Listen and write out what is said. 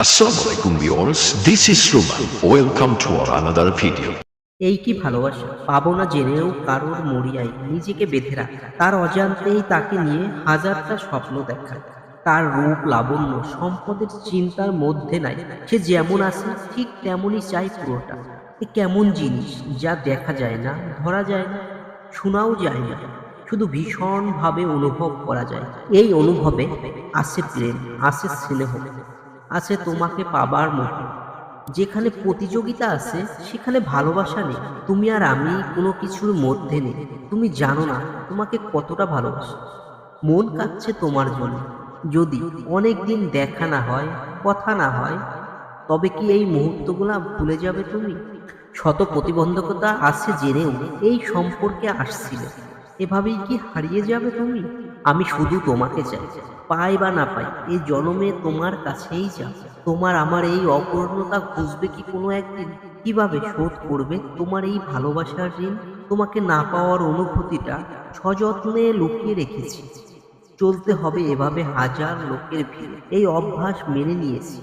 Alaikum viewers, this is Ruman. Welcome to our another video. এই কি ভালোবাসা? পাবো না জেনেও কারোর মরিয়ায় নিজেকে বেঁধে রাখা। তার অজান্তেই তাকে নিয়ে হাজারটা স্বপ্ন দেখা। তার রূপ লাবণ্য সম্পদের চিন্তার মধ্যে নাই। সে যেমন আছে ঠিক তেমনই চাই পুরোটা। এ কেমন জিনিস যা দেখা যায় না ধরা যায় না শোনাও যায় না। শুধু ভীষণভাবে অনুভব করা যায়। এই অনুভবে আছে প্রেম আছে স্নেহ। আছে তোমাকে পাবার মতো। যেখানে প্রতিযোগিতা আছে, সেখানে ভালোবাসা নেই। তুমি আর আমি কোনো কিছুর মধ্যে নেই। তুমি জানো না তোমাকে কতটা ভালোবাসি। মন কাঁদছে তোমার জন্য। যদি অনেক দিন দেখা না হয়, কথা না হয়, তবে কি এই মুহূর্তগুলো ভুলে যাবে তুমি? শত প্রতিবন্ধকতা আছে জেনেও এই সম্পর্কে আসছিলে। এভাবেই কি হারিয়ে যাবে তুমি? আমি শুধু তোমাকে চাই। পাই বা না পাই এই জনমে তোমার কাছেই যাব তোমার আমার এই অপূর্ণতা খুঁজবে কি কোনো একদিন? কীভাবে শোধ করবে তোমার এই ভালোবাসার ঋণ? তোমাকে না পাওয়ার অনুভূতিটা সযত্নে লুকিয়ে রেখেছি। চলতে হবে এভাবে হাজার লোকের ভিড়ে। এই অভ্যাস মেনে নিয়েছি।